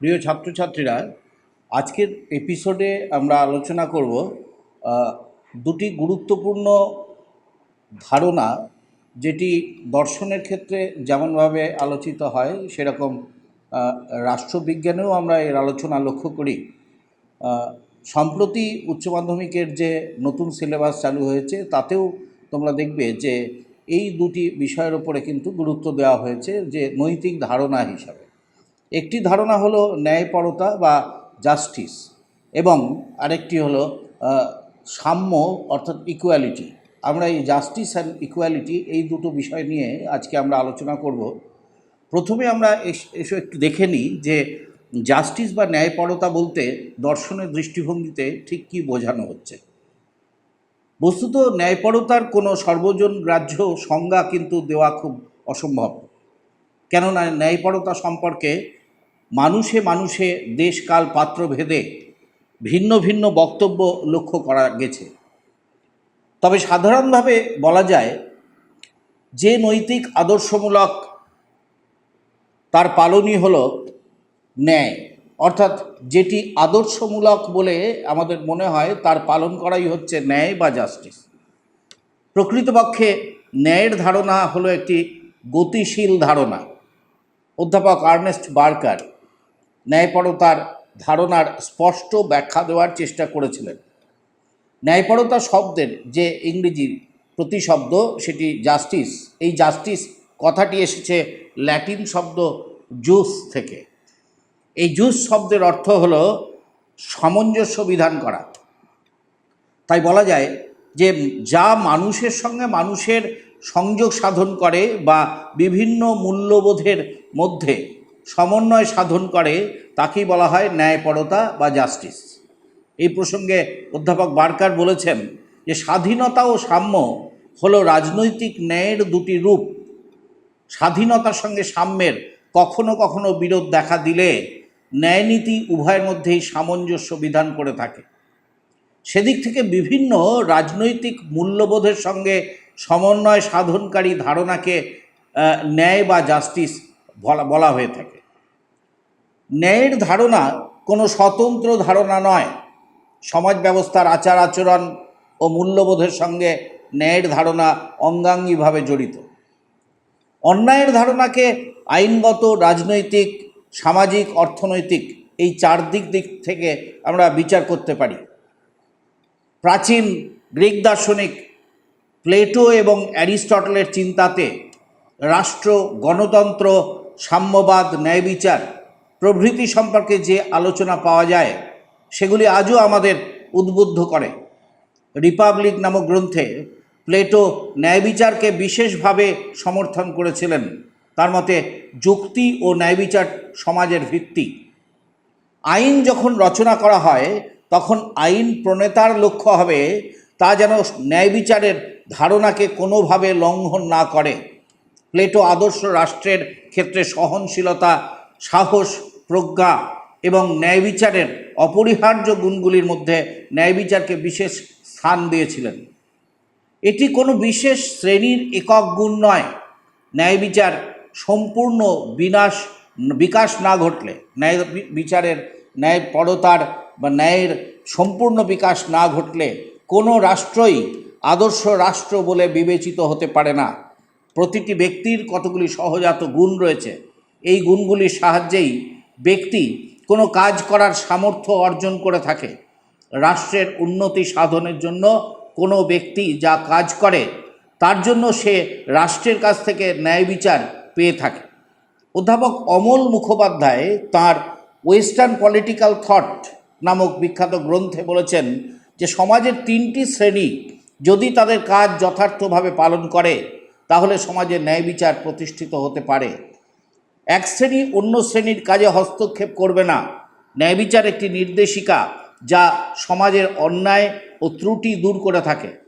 প্রিয় ছাত্রছাত্রীরা, আজকের এপিসোডে আমরা আলোচনা করব দুটি গুরুত্বপূর্ণ ধারণা যেটি দর্শনের ক্ষেত্রে যেমনভাবে আলোচিত হয়, সেরকম রাষ্ট্রবিজ্ঞানেও আমরা এর আলোচনা লক্ষ্য করি। সম্প্রতি উচ্চ মাধ্যমিকের যে নতুন সিলেবাস চালু হয়েছে, তাতেও তোমরা দেখবে যে এই দুটি বিষয়ের ওপরে কিন্তু গুরুত্ব দেওয়া হয়েছে যে নৈতিক ধারণা হিসাবে। একটি ধারণা হলো ন্যায়পরতা বা জাস্টিস এবং আরেকটি হলো সাম্য অর্থাৎ ইকুয়ালিটি আমরা এই জাস্টিস অ্যান্ড ইকুয়ালিটি এই দুটো বিষয় নিয়ে আজকে আমরা আলোচনা করব। প্রথমে আমরা এসো একটু দেখে নিই যে জাস্টিস বা ন্যায়পরতা বলতে দর্শনের দৃষ্টিভঙ্গিতে ঠিক কী বোঝানো হচ্ছে। বস্তুত ন্যায়পরতার কোনো সর্বজন গ্রাহ্য সংজ্ঞা কিন্তু দেওয়া খুব অসম্ভব। কেননা ন্যায়পরতা সম্পর্কে মানুষে মানুষে দেশকাল পাত্র ভেদে ভিন্ন ভিন্ন বক্তব্য লক্ষ্য করা গেছে। তবে সাধারণভাবে বলা যায়, যে নৈতিক আদর্শমূলক তার পালনই হলো ন্যায়। অর্থাৎ যেটি আদর্শমূলক বলে আমাদের মনে হয়, তার পালন করাই হচ্ছে ন্যায় বা জাস্টিস প্রকৃতপক্ষে ন্যায়ের ধারণা হলো একটি গতিশীল ধারণা। অধ্যাপক আর্নেস্ট বার্কার ন্যায়পরতার ধারণার স্পষ্ট ব্যাখ্যা দেওয়ার চেষ্টা করেছিলেন। ন্যায়পরতা শব্দের যে ইংরেজি প্রতিশব্দ, সেটি জাস্টিস এই জাস্টিস কথাটি এসেছে ল্যাটিন শব্দ জুস থেকে। এই জুস শব্দের অর্থ হলো সামঞ্জস্য বিধান করা। তাই বলা যায় যে যা মানুষের সঙ্গে মানুষের সংযোগ সাধন করে বা বিভিন্ন মূল্যবোধের মধ্যে সমন্বয় সাধন করে, তাকেই বলা হয় ন্যায়পরতা বা জাস্টিস। এই প্রসঙ্গে অধ্যাপক বার্কার বলেছেন যে স্বাধীনতা ও সাম্য হলো রাজনৈতিক ন্যায়ের দুটি রূপ। স্বাধীনতার সঙ্গে সাম্যের কখনো কখনো বিরোধ দেখা দিলে ন্যায়নীতি উভয়ের মধ্যেই সামঞ্জস্য বিধান করে থাকে। সেদিক থেকে বিভিন্ন রাজনৈতিক মূল্যবোধের সঙ্গে সমন্বয় সাধনকারী ধারণাকে ন্যায় বা জাস্টিস বলা বলা হয়ে থাকে। ন্যায়ের ধারণা কোনো স্বতন্ত্র ধারণা নয়। সমাজ ব্যবস্থার আচার আচরণ ও মূল্যবোধের সঙ্গে ন্যায়ের ধারণা অঙ্গাঙ্গিভাবে জড়িত। অন্যায়ের ধারণাকে আইনগত, রাজনৈতিক সামাজিক, অর্থনৈতিক এই চার দিক দিক থেকে আমরা বিচার করতে পারি। প্রাচীন গ্রিক দার্শনিক প্লেটো এবং অ্যারিস্টটলের চিন্তাতে রাষ্ট্র, গণতন্ত্র, সাম্যবাদ, ন্যায় বিচার প্রভৃতি সম্পর্কে যে আলোচনা পাওয়া যায়, সেগুলি আজও আমাদের উদ্বুদ্ধ করে। রিপাবলিক নামক গ্রন্থে প্লেটো ন্যায় বিচারকে বিশেষভাবে সমর্থন করেছিলেন। তার মতে যুক্তি ও ন্যায় বিচার সমাজের ভিত্তি। আইন যখন রচনা করা হয়, তখন আইন প্রণেতার লক্ষ্য হবে তা যেন ন্যায় বিচারের ধারণাকে কোনোভাবে লঙ্ঘন না করে। প্লেটো আদর্শ রাষ্ট্রের ক্ষেত্রে সহনশীলতা, সাহস, প্রজ্ঞা এবং ন্যায় বিচারের অপরিহার্য গুণগুলির মধ্যে ন্যায় বিচারকে বিশেষ স্থান দিয়েছিলেন। এটি কোনো বিশেষ শ্রেণির একক গুণ নয়। ন্যায় বিচার সম্পূর্ণ বিনাশ, বিকাশ না ঘটলে, ন্যায় বিচারের ন্যায় পরতার বা ন্যায়ের সম্পূর্ণ বিকাশ না ঘটলে কোনো রাষ্ট্রই আদর্শ রাষ্ট্র বলে বিবেচিত হতে পারে না। প্রতিটি ব্যক্তির কতগুলি সহজাত গুণ রয়েছে, এই গুণগুলির সাহায্যেই ব্যক্তি কোনো কাজ করার সামর্থ্য অর্জন করে থাকে। রাষ্ট্রের উন্নতি সাধনের জন্য কোনো ব্যক্তি যা কাজ করে, তার জন্য সে রাষ্ট্রের কাছ থেকে ন্যায় বিচার পেয়ে থাকে। অধ্যাপক অমল মুখোপাধ্যায় তার ওয়েস্টার্ন পলিটিক্যাল থট নামক বিখ্যাত গ্রন্থে বলেছেন যে, সমাজের তিনটি শ্রেণি যদি তাদের কাজ যথার্থভাবে পালন করে, তাহলে সমাজে ন্যায় বিচার প্রতিষ্ঠিত হতে পারে। এক শ্রেণি অন্য শ্রেণির কাজে হস্তক্ষেপ করবে না। ন্যায় বিচার একটি নির্দেশিকা যা সমাজের অন্যায় ও ত্রুটি দূর করে থাকে।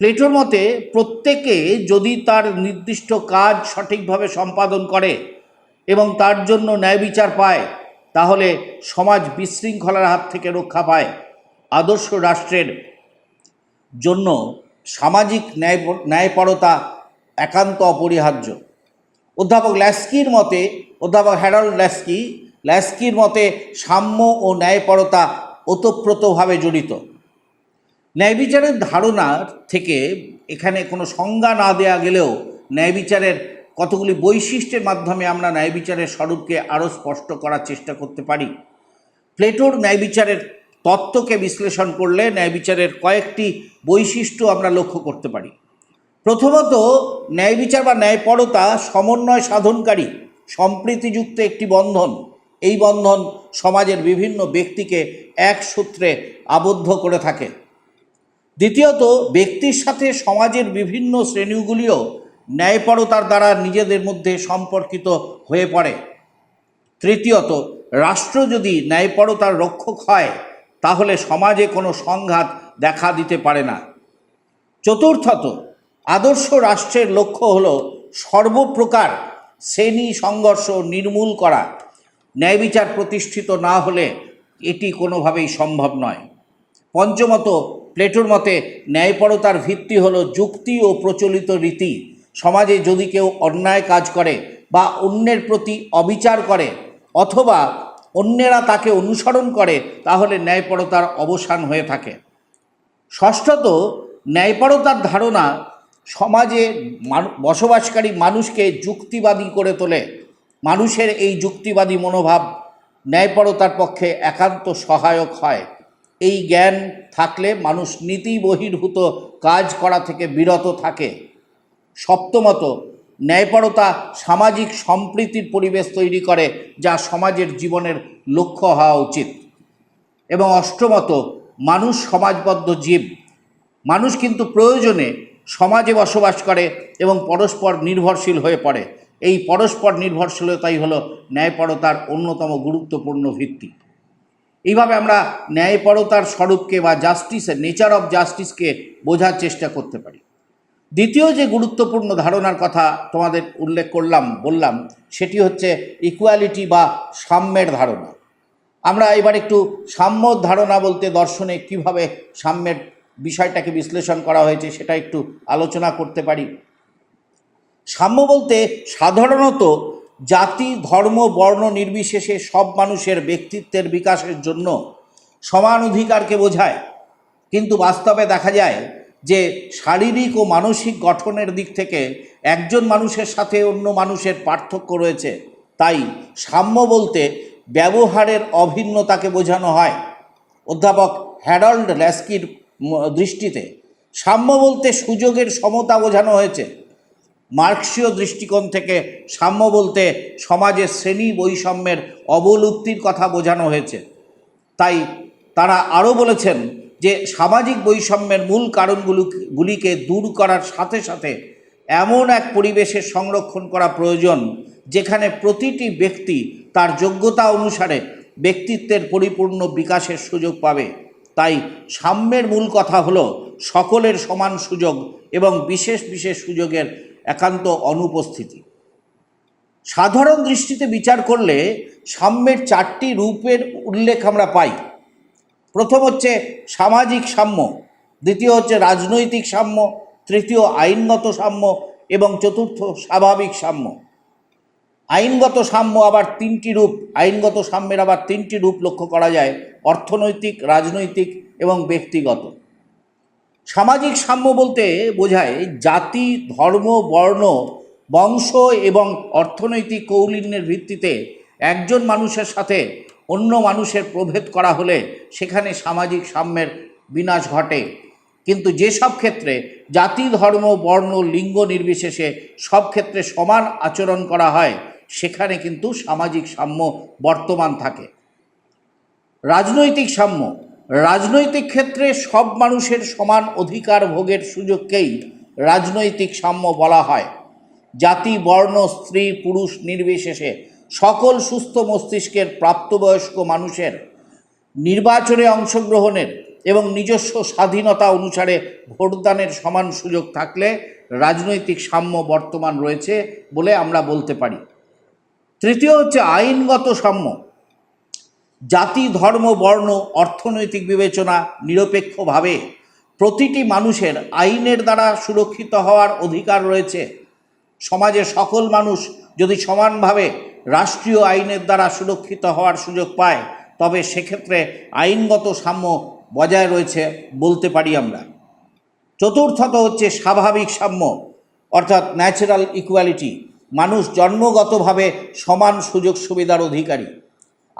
প্লেটোর মতে, প্রত্যেকে যদি তার নির্দিষ্ট কাজ সঠিকভাবে সম্পাদন করে এবং তার জন্য ন্যায় বিচার পায়, তাহলে সমাজ বিশৃঙ্খলার হাত থেকে রক্ষা পায় আদর্শ রাষ্ট্রের জন্য সামাজিক ন্যায় ন্যায়পরতা একান্ত অপরিহার্য। অধ্যাপক ল্যাস্কির মতে, অধ্যাপক হ্যারল্ড ল্যাস্কি, ল্যাস্কির মতে সাম্য ও ন্যায়পরতা ওতপ্রোতভাবে জড়িত। ন্যায় বিচারের ধারণা থেকে এখানে কোনো সংজ্ঞা না দেয়া গেলেও ন্যায় বিচারের কতগুলি বৈশিষ্ট্যের মাধ্যমে আমরা ন্যায় বিচারের স্বরূপকে আরও স্পষ্ট করার চেষ্টা করতে পারি। প্লেটোর ন্যায় বিচারের তত্ত্বকে বিশ্লেষণ করলে ন্যায় বিচারের কয়েকটি বৈশিষ্ট্য আমরা লক্ষ্য করতে পারি। প্রথমত, ন্যায় বিচার বা ন্যায়পরতা সমন্বয় সাধনকারী, সম্প্রীতিযুক্ত একটি বন্ধন। এই বন্ধন সমাজের বিভিন্ন ব্যক্তিকে এক সূত্রে আবদ্ধ করে থাকে। দ্বিতীয়ত, ব্যক্তির সাথে সমাজের বিভিন্ন শ্রেণীগুলিও ন্যায়পরতার দ্বারা নিজেদের মধ্যে সম্পর্কিত হয়ে পড়ে। তৃতীয়ত, রাষ্ট্র যদি ন্যায়পরতার রক্ষক হয়, তাহলে সমাজে কোনো সংঘাত দেখা দিতে পারে না। চতুর্থত, আদর্শ রাষ্ট্রের লক্ষ্য হল সর্বপ্রকার শ্রেণি সংঘর্ষ নির্মূল করা। ন্যায় বিচার প্রতিষ্ঠিত না হলে এটি কোনোভাবেই সম্ভব নয়। পঞ্চমত প্লেটোর মতে, ন্যায়পরতার ভিত্তি হল যুক্তি ও প্রচলিত রীতি। সমাজে যদি কেউ অন্যায় কাজ করে বা অন্যের প্রতি অবিচার করে অথবা অন্যেরা তাকে অনুসরণ করে, তাহলে ন্যায়পরতার অবসান হয়ে থাকে। ষষ্ঠত, ন্যায়পরতার ধারণা সমাজে বসবাসকারী মানুষকে যুক্তিবাদী করে তোলে। মানুষের এই যুক্তিবাদী মনোভাব ন্যায়পরতার পক্ষে একান্ত সহায়ক হয়। এই জ্ঞান থাকলে মানুষ নীতি বহির্ভূত কাজ করা থেকে বিরত থাকে। সপ্তমত, ন্যায়পরতা সামাজিক সম্প্রীতির পরিবেশ তৈরি করে, যা সমাজের জীবনের লক্ষ্য হওয়া উচিত। এবং অষ্টমত, মানুষ সমাজবদ্ধ জীব। মানুষ কিন্তু প্রয়োজনে সমাজে বসবাস করে এবং পরস্পর নির্ভরশীল হয়ে পড়ে। এই পরস্পর নির্ভরশীলতাই হলো ন্যায়পরতার অন্যতম গুরুত্বপূর্ণ ভিত্তি। এইভাবে আমরা ন্যায়পরতার স্বরূপকে বা জাস্টিসের নেচার অফ জাস্টিসকে বোঝার চেষ্টা করতে পারি। দ্বিতীয় যে গুরুত্বপূর্ণ ধারণার কথা তোমাদের উল্লেখ করলাম, বললাম, সেটি হচ্ছে ইকুয়ালিটি বা সাম্যের ধারণা। আমরা এবার একটু সাম্য ধারণা বলতে দর্শনে কীভাবে সাম্যের বিষয়টাকে বিশ্লেষণ করা হয়েছে সেটা একটু আলোচনা করতে পারি। সাম্য বলতে সাধারণত জাতি, ধর্ম, বর্ণ নির্বিশেষে সব মানুষের ব্যক্তিত্বের বিকাশের জন্য সমান অধিকারকে বোঝায়। কিন্তু বাস্তবে দেখা যায় যে শারীরিক ও মানসিক গঠনের দিক থেকে একজন মানুষের সাথে অন্য মানুষের পার্থক্য রয়েছে। তাই সাম্য বলতে ব্যবহারের অভিন্নতাকে বোঝানো হয়। অধ্যাপক হ্যারল্ড ল্যাস্কির দৃষ্টিতে সাম্য বলতে সুযোগের সমতা বোঝানো হয়েছে। মার্কসীয় দৃষ্টিকোণ থেকে সাম্য বলতে সমাজের শ্রেণি বৈষম্যের অবলুপ্তির কথা বোঝানো হয়েছে। তাই তারা আরও বলেছেন যে সামাজিক বৈষম্যের মূল কারণগুলো গুলিকে দূর করার সাথে সাথে এমন এক পরিবেশের সংরক্ষণ করা প্রয়োজন যেখানে প্রতিটি ব্যক্তি তার যোগ্যতা অনুসারে ব্যক্তিত্বের পরিপূর্ণ বিকাশের সুযোগ পাবে। তাই সাম্যের মূল কথা হলো সকলের সমান সুযোগ এবং বিশেষ বিশেষ সুযোগের একান্ত অনুপস্থিতি। সাধারণ দৃষ্টিতে বিচার করলে সাম্যের চারটি রূপের উল্লেখ আমরা পাই। প্রথম হচ্ছে সামাজিক সাম্য, দ্বিতীয় হচ্ছে রাজনৈতিক সাম্য, তৃতীয় আইনগত সাম্য এবং চতুর্থ স্বাভাবিক সাম্য। আইনগত সাম্য আবার তিনটি রূপ, আইনগত সাম্যের আবার তিনটি রূপ লক্ষ্য করা যায়, অর্থনৈতিক, রাজনৈতিক এবং ব্যক্তিগত। সামাজিক সাম্য বলতে বোঝায় জাতি, ধর্ম, বর্ণ, বংশ এবং অর্থনৈতিক কৌলিন্যের ভিত্তিতে একজন মানুষের সাথে অন্য মানুষের প্রভেদ করা হলে সেখানে সামাজিক সাম্যের বিনাশ ঘটে। কিন্তু যেসব ক্ষেত্রে জাতি, ধর্ম, বর্ণ, লিঙ্গ নির্বিশেষে সব ক্ষেত্রে সমান আচরণ করা হয়, সেখানে কিন্তু সামাজিক সাম্য বর্তমান থাকে। রাজনৈতিক সাম্য রাজনৈতিক ক্ষেত্রে সব মানুষের সমান অধিকার ভোগের সুযোগকেই রাজনৈতিক সাম্য বলা হয়। জাতি, বর্ণ, স্ত্রী, পুরুষ নির্বিশেষে সকল সুস্থ মস্তিষ্কের প্রাপ্তবয়স্ক মানুষের নির্বাচনে অংশগ্রহণের এবং নিজস্ব স্বাধীনতা অনুসারে ভোটদানের সমান সুযোগ থাকলে রাজনৈতিক সাম্য বর্তমান রয়েছে বলে আমরা বলতে পারি। তৃতীয় হচ্ছে আইনগত সাম্য। জাতি, ধর্ম, বর্ণ, অর্থনৈতিক বিবেচনা নিরপেক্ষভাবে প্রতিটি মানুষের আইনের দ্বারা সুরক্ষিত হওয়ার অধিকার রয়েছে। সমাজের সকল মানুষ যদি সমানভাবে রাষ্ট্রীয় আইনের দ্বারা সুরক্ষিত হওয়ার সুযোগ পায়, তবে সেক্ষেত্রে আইনগত সাম্য বজায় রয়েছে বলতে পারি আমরা। চতুর্থত হচ্ছে স্বাভাবিক সাম্য, অর্থাৎ ন্যাচারাল ইকুয়ালিটি মানুষ জন্মগতভাবে সমান সুযোগ সুবিধার অধিকারী।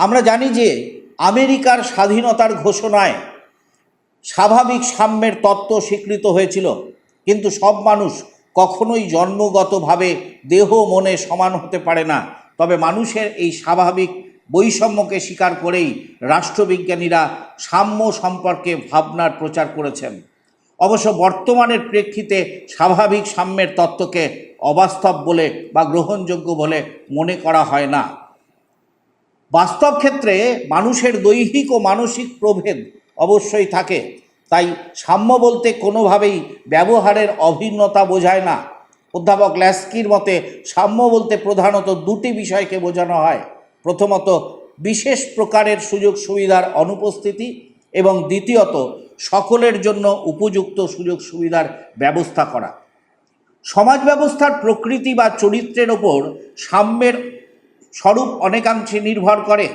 আমরা জানি যে আমেরিকার স্বাধীনতার ঘোষণায় স্বাভাবিক সাম্যের তত্ত্ব স্বীকৃত হয়েছিল, কিন্তু সব মানুষ কখনোই জন্মগতভাবে দেহ মনে সমান হতে পারে না। তবে মানুষের এই স্বাভাবিক বৈষম্যকে স্বীকার করেই রাষ্ট্রবিজ্ঞানীরা সাম্য সম্পর্কে ভাবনার প্রচার করেছেন। অবশ্য বর্তমানের প্রেক্ষিতে স্বাভাবিক সাম্যের তত্ত্বকে অবাস্তব বলে বা গ্রহণযোগ্য বলে মনে করা হয় না। বাস্তব ক্ষেত্রে মানুষের দৈহিক ও মানসিক প্রভেদ অবশ্যই থাকে। তাই সাম্য বলতে কোনোভাবেই ব্যবহারের অভিন্নতা বোঝায় না। অধ্যাপক ল্যাস্কির মতে, সাম্য বলতে প্রধানত দুটি বিষয়কে বোঝানো হয়। প্রথমত, বিশেষ প্রকারের সুযোগ সুবিধার অনুপস্থিতি এবং দ্বিতীয়ত, সকলের জন্য উপযুক্ত সুযোগ সুবিধার ব্যবস্থা করা। সমাজ ব্যবস্থার প্রকৃতি বা চরিত্রের ওপর সাম্যের স্বরূপ অনেকাংশে নির্ভর করে।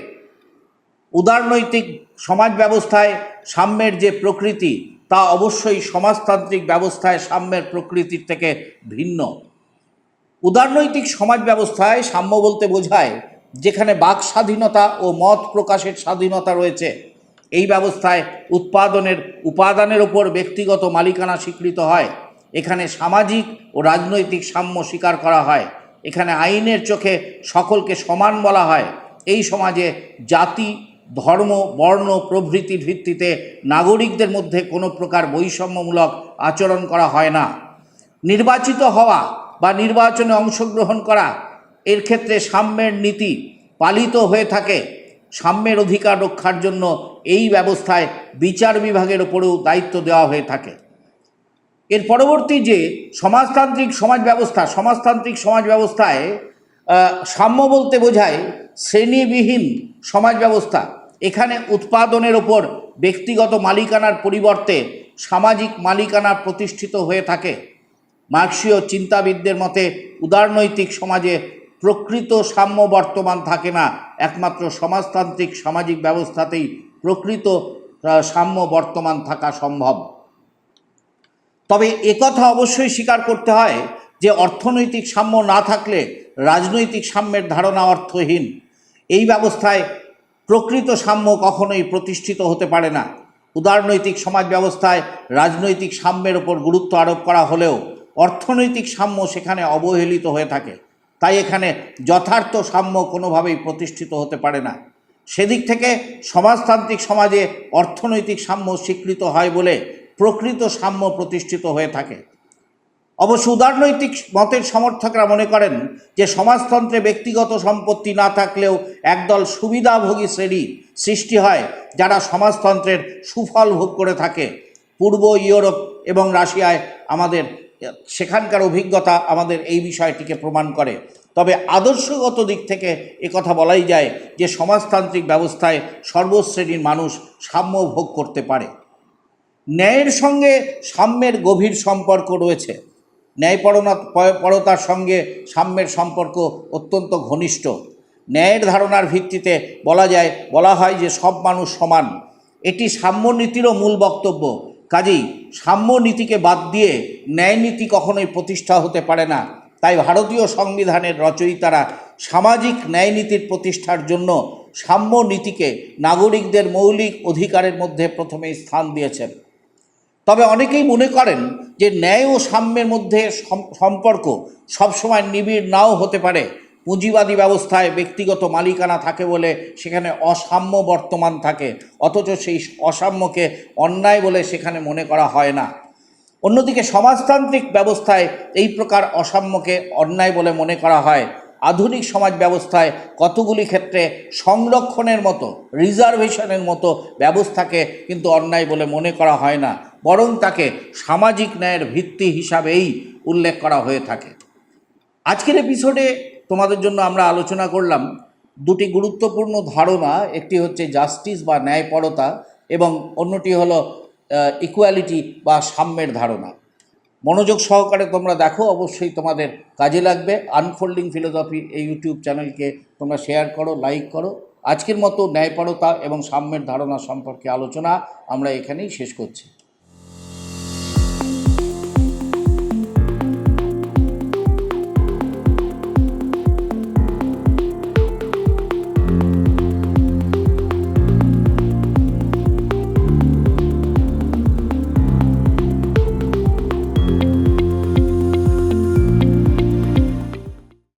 উদারনৈতিক সমাজ ব্যবস্থায় সাম্যের যে প্রকৃতি, তা অবশ্যই সমাজতান্ত্রিক ব্যবস্থায় সাম্যের প্রকৃতির থেকে ভিন্ন। উদারনৈতিক সমাজ ব্যবস্থায় সাম্য বলতে বোঝায় যেখানে বাক স্বাধীনতা ও মত প্রকাশের স্বাধীনতা রয়েছে। এই ব্যবস্থায় উৎপাদনের, উপাদানের ওপর ব্যক্তিগত মালিকানা স্বীকৃত হয়। এখানে সামাজিক ও রাজনৈতিক সাম্য স্বীকার করা হয়। এখানে আইনের চোখে সকলকে সমান বলা হয়। এই সমাজে জাতি, ধর্ম, বর্ণ প্রভৃতির ভিত্তিতে নাগরিকদের মধ্যে কোনো প্রকার বৈষম্যমূলক আচরণ করা হয় না। নির্বাচিত হওয়া বা নির্বাচনে অংশগ্রহণ করা, এর ক্ষেত্রে সাম্যের নীতি পালিত হয়ে থাকে। সাম্যের অধিকার রক্ষার জন্য এই ব্যবস্থায় বিচার বিভাগের ওপরেও দায়িত্ব দেওয়া হয়ে থাকে। এর পরবর্তী যে সমাজতান্ত্রিক সমাজ ব্যবস্থা, সমাজতান্ত্রিক সমাজ ব্যবস্থায় সাম্য বলতে বোঝায় শ্রেণীবিহীন সমাজ ব্যবস্থা। এখানে উৎপাদনের ওপর ব্যক্তিগত মালিকানার পরিবর্তে সামাজিক মালিকানা প্রতিষ্ঠিত হয়ে থাকে। মার্ক্সীয় চিন্তাবিদদের মতে, উদারনৈতিক সমাজে প্রকৃত সাম্য বর্তমান থাকে না। একমাত্র সমাজতান্ত্রিক সামাজিক ব্যবস্থাতেই প্রকৃত সাম্য বর্তমান থাকা সম্ভব। তবে একথা অবশ্যই স্বীকার করতে হয় যে অর্থনৈতিক সাম্য না থাকলে রাজনৈতিক সাম্যের ধারণা অর্থহীন। এই ব্যবস্থায় প্রকৃত সাম্য কখনোই প্রতিষ্ঠিত হতে পারে না। উদারনৈতিক সমাজ ব্যবস্থায় রাজনৈতিক সাম্যের ওপর গুরুত্ব আরোপ করা হলেও অর্থনৈতিক সাম্য সেখানে অবহেলিত হয়ে থাকে। তাই এখানে যথার্থ সাম্য কোনোভাবেই প্রতিষ্ঠিত হতে পারে না। সেদিক থেকে সমাজতান্ত্রিক সমাজে অর্থনৈতিক সাম্য স্বীকৃত হয় বলে প্রকৃত সাম্য প্রতিষ্ঠিত হয়ে থাকে। অবশ্য উদারনৈতিক মতের সমর্থকরা মনে করেন যে সমাজতন্ত্রে ব্যক্তিগত সম্পত্তি না থাকলেও একদল সুবিধাভোগী শ্রেণি সৃষ্টি হয় যারা সমাজতন্ত্রের সুফল ভোগ করে থাকে। পূর্ব ইউরোপ এবং রাশিয়ায় আমাদের, সেখানকার অভিজ্ঞতা আমাদের এই বিষয়টিকে প্রমাণ করে। তবে আদর্শগত দিক থেকে কথা বলাই যায় যে সমাজতান্ত্রিক ব্যবস্থায় সর্বশ্রেণীর মানুষ সাম্য ভোগ করতে পারে। ন্যায়ের সঙ্গে সাম্যের গভীর সম্পর্ক রয়েছে। ন্যায়পরণা পরতার সঙ্গে সাম্যের সম্পর্ক অত্যন্ত ঘনিষ্ঠ। ন্যায়ের ধারণার ভিত্তিতে বলা যায়, বলা হয় যে সব মানুষ সমান। এটি সাম্য নীতিরও মূল বক্তব্য। কাজেই সাম্য নীতিকে বাদ দিয়ে ন্যায় নীতি কখনোই প্রতিষ্ঠা হতে পারে না। তাই ভারতীয় সংবিধানের রচয়িতারা সামাজিক ন্যায় নীতির প্রতিষ্ঠার জন্য সাম্য নীতিকে নাগরিকদের মৌলিক অধিকারের মধ্যে প্রথমে স্থান দিয়েছেন। তবে অনেকেই মনে করেন যে ন্যায় ও সাম্যের মধ্যে সম্পর্ক সবসময় নিবিড় নাও হতে পারে। পুঁজিবাদী ব্যবস্থায় ব্যক্তিগত মালিকানা থাকে বলে সেখানে অসাম্য বর্তমান থাকে। অথচ সেই অসাম্যকে অন্যায় বলে সেখানে মনে করা হয় না। অন্যদিকে সমাজতান্ত্রিক ব্যবস্থায় এই প্রকার অসাম্যকে অন্যায় বলে মনে করা হয়। আধুনিক সমাজ ব্যবস্থায় কতগুলি ক্ষেত্রে সংরক্ষণের মতো, রিজার্ভেশনের মতো ব্যবস্থাকে কিন্তু অন্যায় বলে মনে করা হয় না। বরং তাকে সামাজিক ন্যায়ের ভিত্তি হিসাবেই উল্লেখ করা হয়ে থাকে। আজকের এপিসোডে তোমাদের জন্য আমরা আলোচনা করলাম দুটি গুরুত্বপূর্ণ ধারণা, একটি হচ্ছে জাস্টিস বা ন্যায়পরতা এবং অন্যটি হলো ইকুয়ালিটি বা সাম্যের ধারণা। মনোযোগ সহকারে তোমরা দেখো, অবশ্যই তোমাদের কাজে লাগবে। আনফোল্ডিং ফিলোসফি এই ইউটিউব চ্যানেলকে তোমরা শেয়ার করো লাইক করো। আজকের মতো ন্যায়পরতা এবং সাম্যের ধারণা সম্পর্কে আলোচনা আমরা এখানেই শেষ করছি।